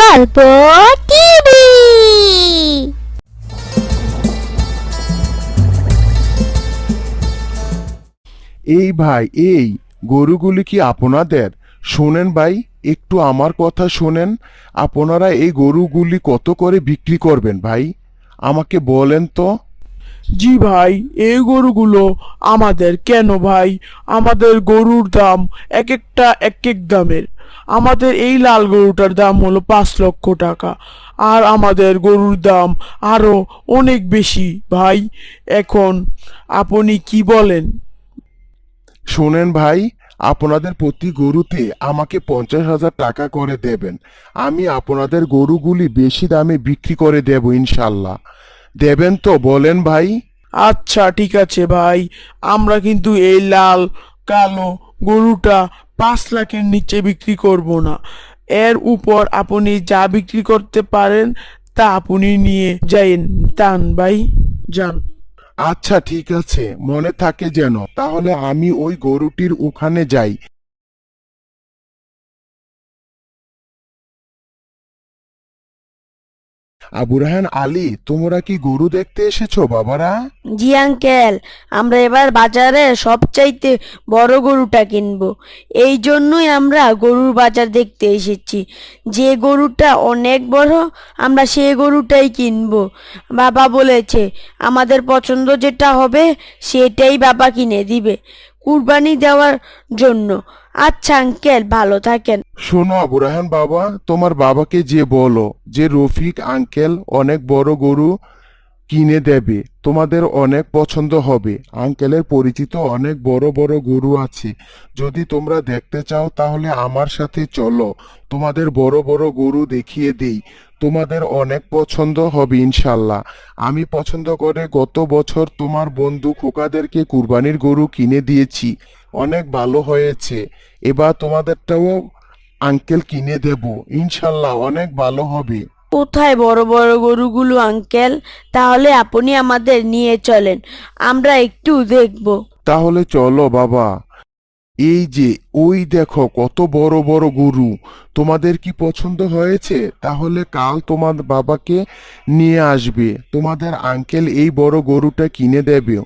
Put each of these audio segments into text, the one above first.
গল্প টিভি। এই ভাই এই গরুগুলি কি আপনাদের? শোনেন ভাই একটু আমার কথা শোনেন। আপনারা এই গরুগুলি কত করে বিক্রি করবেন ভাই? আমাকে বলেন তো। জি ভাই এই গরুগুলো আমাদের কেন ভাই? আমাদের গরুর দাম এক একটা এক এক দামের। আমাদের এই লাল গরুটার দাম হলো পাঁচ লক্ষ টাকা। আর আমাদের গরুর দাম আরও অনেক বেশি ভাই। এখন আপনি কি বলেন? শোনেন ভাই আপনাদের প্রতি গরুতে আমাকে পঞ্চাশ হাজার টাকা করে দেবেন। আমি আপনাদের গরুগুলি বেশি দামে বিক্রি করে দেব ইনশাল্লাহ। দেবেন তো বলেন ভাই। আচ্ছা ঠিক আছে ভাই। আমরা কিন্তু এই লাল কালো গরুটা পাঁচ লাখের নিচে বিক্রি করব না। এর উপর আপনি যা বিক্রি করতে পারেন, তা আপনি নিয়ে যাইন। তান ভাই, যান। আচ্ছা ঠিক আছে। মনে থাকে যেন। তাহলে আমি ওই গরুটির ওখানে যাই। আবু আলী, তোমরা কি গরু দেখতে এসেছ, বাবারা? জি, আঙ্কেল। আমরা এবার বাজারে সবচাইতে বড় গরুটা কিনবো। এই জন্যই আমরা গরুর বাজার দেখতে এসেছি। যে গরুটা অনেক বড়, আমরা সেই গরুটাই কিনবো। বাবা বলেছে, আমাদের পছন্দ যেটা হবে, সেটাই বাবা কিনে দিবে। কুরবানি দেওয়ার জন্য। আচ্ছা আঙ্কেল, ভালো থাকেন। শোনো আবু বাবা, তোমার বাবাকে যে বলো যে রফিক, আঙ্কেল, অনেক বড় গরু কিনে দেবে। তোমাদের অনেক পছন্দ হবে। আঙ্কেলের পরিচিত অনেক বড় বড় গরু আছে। যদি তোমরা দেখতে চাও তাহলে আমার সাথে চলো। তোমাদের বড় বড় গরু দেখিয়ে দেই। তোমাদের অনেক পছন্দ হবে ইনশাল্লাহ। আমি পছন্দ করে গত বছর তোমার বন্ধু খোকাদেরকে কুরবানির গরু কিনে দিয়েছি। অনেক ভালো হয়েছে। এবার তোমাদেরটাও আঙ্কেল কিনে দেব। ইনশাল্লাহ অনেক ভালো হবে। কোথায় বড় বড় গরুগুলো, আঙ্কেল? তাহলে আপনি আমাদের নিয়ে চলেন। আমরা একটু দেখব। তাহলে চলো বাবা। এই যে, ওই দেখো কত বড় বড় গরু। তোমাদের কি পছন্দ হয়েছে? তাহলে কাল তোমার বাবাকে নিয়ে আসবে। তোমাদের আঙ্কেল এই বড় গরুটা কিনে দেবে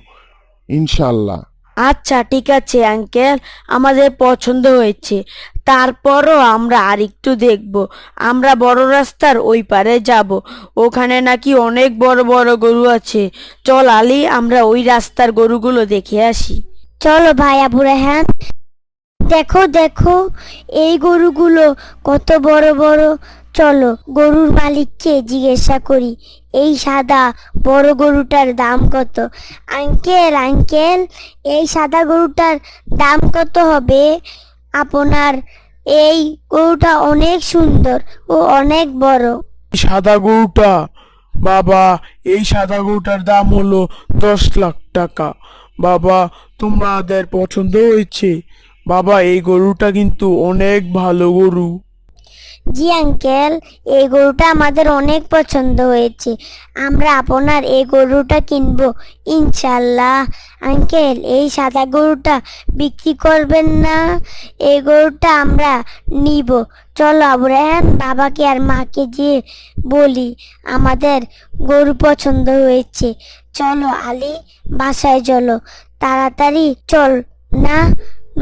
ইনশাল্লাহ। আচ্ছা ঠিক আছে, আঙ্কেল, আমাদের পছন্দ হয়েছে। তারপরও আমরা আরেকটু দেখব। আমরা বড় রাস্তার ওই পারে যাব। ওখানে নাকি অনেক বড় বড় গরু আছে। চল আলি, আমরা ওই রাস্তার গরুগুলো দেখে আসি। চলো ভাই আবু রেহান। দেখো দেখো, এই গরুগুলো কত বড় বড় চলো, গরুর মালিককে জিজ্ঞাসা করি, এই সাদা বড় গরুটার দাম কত? আঙ্কেল আঙ্কেল, এই সাদা গরুটার দাম কত হবে? আপনার এই গরুটা অনেক সুন্দর ও অনেক বড়। সাদা গরুটা, বাবা, এই সাদা গরুটার দাম হলো দশ লাখ টাকা। বাবা, তোমাদের পছন্দ হয়েছে। বাবা, এই গরুটা কিন্তু অনেক ভালো গরু। জি, আঙ্কেল। এই গরুটা আমাদের অনেক পছন্দ হয়েছে। আমরা আপনার এই গরুটা কিনবো ইনশাল্লাহ আঙ্কেল, এই সাদা গরুটা বিক্রি করবেন না। এই গরুটা আমরা নিব। চলো আবরাহান বাবাকে আর মাকে যে বলি, আমাদের গরু পছন্দ হয়েছে। চলো, আলী, বাসায় চলো। তাড়াতাড়ি চল না,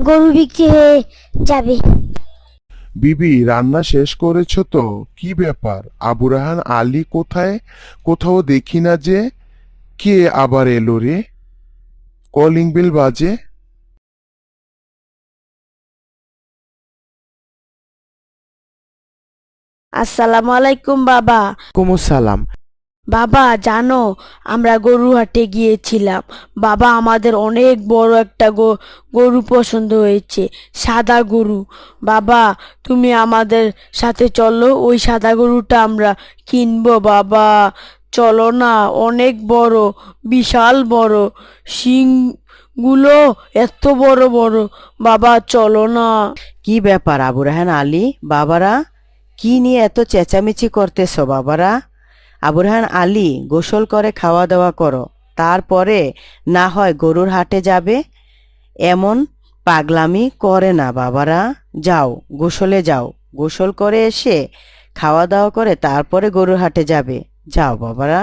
গরু বিক্রি হয়ে যাবে। বিবি রান্না শেষ করেছ তো? কি ব্যাপার? আবু রাহান আলী কোথায়? কোথাও দেখি না যে কে আবার এলো রে? কলিং বিল বাজে। আসসালামু আলাইকুম বাবা। সালাম বাবা, জানো, আমরা গরু হাটে গিয়েছিলাম। বাবা আমাদের অনেক বড় একটা গরু পছন্দ হয়েছে, সাদা গরু। বাবা, তুমি আমাদের সাথে চলো, ওই সাদা গরুটা আমরা কিনবো, বাবা। চলো না, অনেক বড়, বিশাল বড়। শিংগুলো এত বড় বড়। বাবা, চলো না। কি ব্যাপার আবু রাহান আলী? বাবারা, কি নিয়ে এত চেঁচামেচি করতেছ বাবারা? আবু রাহান আলী, গোসল করে খাওয়া দাওয়া করো, তারপরে না হয় গরুর হাটে যাবে? এমন পাগলামি করে না বাবারা। যাও, গোসলে যাও। গোসল করে এসে খাওয়া দাওয়া করে তারপরে গরুর হাটে যাবে। যাও বাবারা।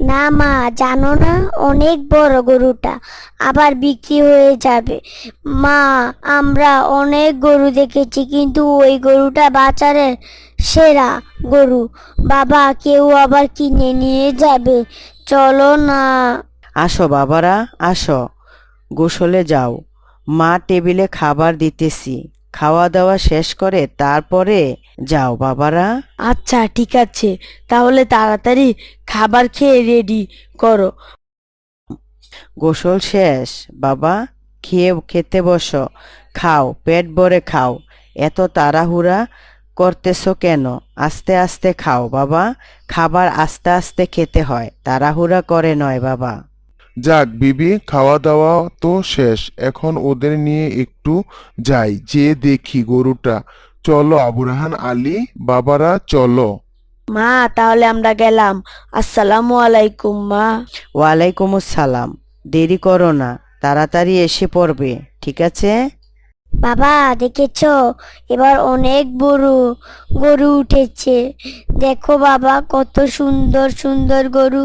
না মা, জানো না? অনেক বড় গরুটা আবার বিক্রি হয়ে যাবে। মা, আমরা অনেক গরু দেখেছি, কিন্তু ওই গরুটা বাজারের সেরা গরু। বাবা, কেউ আবার কিনে নিয়ে যাবে। চলো না। আসো বাবারা, আসো। গোসলে যাও। মা টেবিলে খাবার দিতেছি। খাওয়া দাওয়া শেষ করে তারপরে যাও বাবারা। আচ্ছা ঠিক আছে। তাহলে তাড়াতাড়ি খাবার খেয়ে রেডি করো। গোসল শেষ বাবা। খেয়ে খেতে বসো। খাও পেট ভরে খাও। এত তাড়াহুড়া করতেছো কেন? আস্তে আস্তে খাও বাবা। খাবার আস্তে আস্তে খেতে হয়। তাড়াহুড়া করে নয় বাবা। যাক বিবি খাওয়া দাওয়া তো শেষ। এখন ওদের নিয়ে একটু যাই। যে দেখি গরুটা। চলো আবু রাহান আলী বাবারা চলো। মা তাহলে আমরা গেলাম। আসসালামু আলাইকুম মা। ওয়ালাইকুম আসসালাম। দেরি করো না তাড়াতাড়ি এসে পড়বে ঠিক আছে? বাবা দেখেছ? এবার অনেক বড় গরু উঠেছে। দেখো বাবা কত সুন্দর সুন্দর গরু।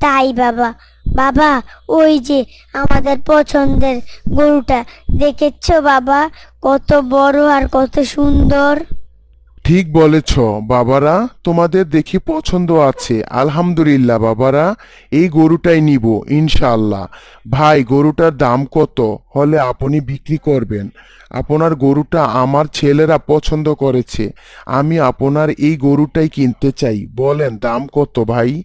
তাই বাবা বাবা, ওই যে আমাদের পছন্দের গরুটা, দেখেছ বাবা? কত বড় আর কত সুন্দর। ঠিক বলেছ, বাবারা, তোমাদের দেখি পছন্দ আছে। আলহামদুলিল্লাহ বাবারা, এই গরুটাই নিব ইনশাল্লাহ ভাই, গরুটার দাম কত? হলে আপনি বিক্রি করবেন। আপনার গরুটা আমার ছেলেরা পছন্দ করেছে। আমি আপনার এই গরুটাই কিনতে চাই। বলেন, দাম কত ভাই?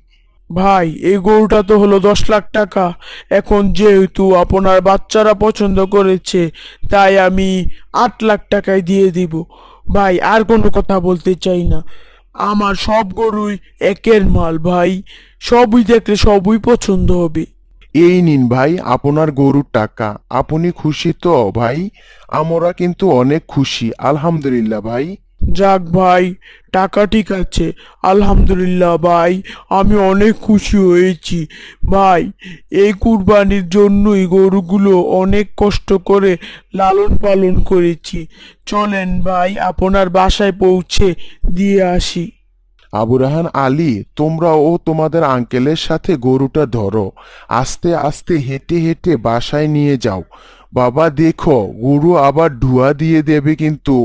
ভাই, এই গরুটা তো হলো দশ লাখ টাকা। এখন যেহেতু আপনার বাচ্চারা পছন্দ করেছে, তাই আমি আট লাখ টাকায় দিয়ে দিব। ভাই, আর কোনো কথা বলতে চাই না। আমার সব গরুই একের মাল, ভাই। সবই দেখলে সবই পছন্দ হবে। এই নিন ভাই, আপনার গরুর টাকা। আপনি খুশি তো, ভাই? আমরা কিন্তু অনেক খুশি, আলহামদুলিল্লাহ ভাই। যাক ভাই, টাকা ঠিক আছে। আলহামদুলিল্লাহ ভাই, আমি অনেক খুশি হয়েছি। ভাই, এই কুরবানির জন্যই গরুগুলো অনেক কষ্ট করে লালন পালন করেছি। চলেন ভাই, আপনার বাসায় পৌঁছে দিয়ে আসি। আবু রাহান, আলী তোমরা ও তোমাদের আঙ্কেলের সাথে গরুটা ধরো। আস্তে আস্তে হেঁটে হেঁটে বাসায় নিয়ে যাও। বাবা দেখো গরু আবার ধোয়া দিয়ে দেবে কিন্তু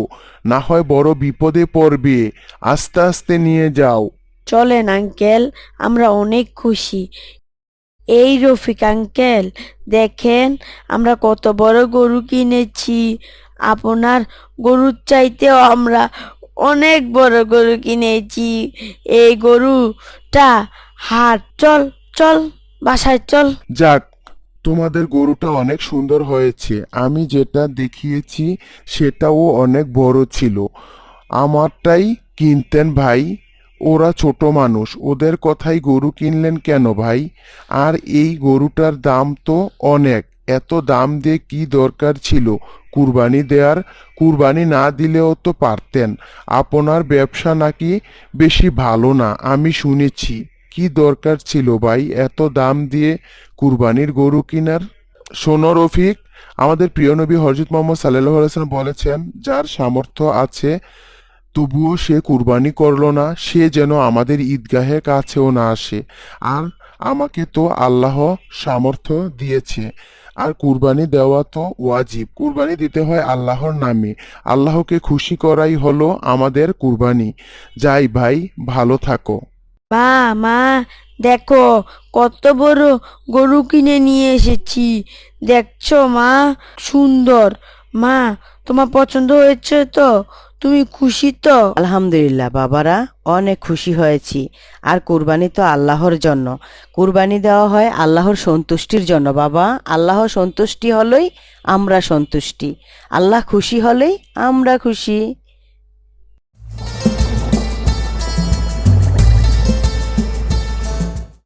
না হয় বড় বিপদে পড়বে। আস্তে আস্তে নিয়ে যাও। চলেন আঙ্কেল আমরা অনেক খুশি। এই রফিক আঙ্কেল দেখেন আমরা কত বড় গরু কিনেছি। আপনার গরুর চাইতেও আমরা অনেক বড় গরু কিনেছি। এই গরুটা হাট চল চল বাসায় চল। যাক তোমাদের গরুটা অনেক সুন্দর হয়েছে। আমি যেটা দেখিয়েছি, সেটাও অনেক বড় ছিল। আমারটাই কিনতেন ভাই। ওরা ছোট মানুষ। ওদের কথাই গরু কিনলেন কেন ভাই? আর এই গরুটার দাম তো অনেক। এত দাম দিয়ে কি দরকার ছিল? কুরবানি দেওয়ার কুরবানি না দিলেও তো পারতেন। আপনার ব্যবসা নাকি বেশি ভালো না, আমি শুনেছি। কি দরকার ছিল ভাই? এত দাম দিয়ে কুরবানির গরু কিনার? শোনো রফিক, আমাদের প্রিয় নবী হরজত মোহাম্মদ সাল্লাহ বলেছেন, যার সামর্থ্য আছে, তবুও সে কুরবানি করল না, সে যেন আমাদের ঈদগাহের কাছেও না আসে। আর আমাকে তো আল্লাহ সামর্থ্য দিয়েছে। আর কুরবানি দেওয়া তো ওয়াজিব। কুরবানি দিতে হয় আল্লাহর নামে। আল্লাহকে খুশি করাই হলো আমাদের কুরবানি। যাই ভাই, ভালো থাকো। মা মা, দেখো কত বড় গরু কিনে নিয়ে এসেছি। দেখছ মা? সুন্দর। মা, তোমার পছন্দ হয়েছে তো? তুমি খুশি তো? আলহামদুলিল্লাহ বাবারা, অনেক খুশি হয়েছি। আর কুরবানি তো আল্লাহর জন্য। কুরবানি দেওয়া হয় আল্লাহর সন্তুষ্টির জন্য। বাবা, আল্লাহ সন্তুষ্টি হলেই আমরা সন্তুষ্টি। আল্লাহ খুশি হলেই আমরা খুশি।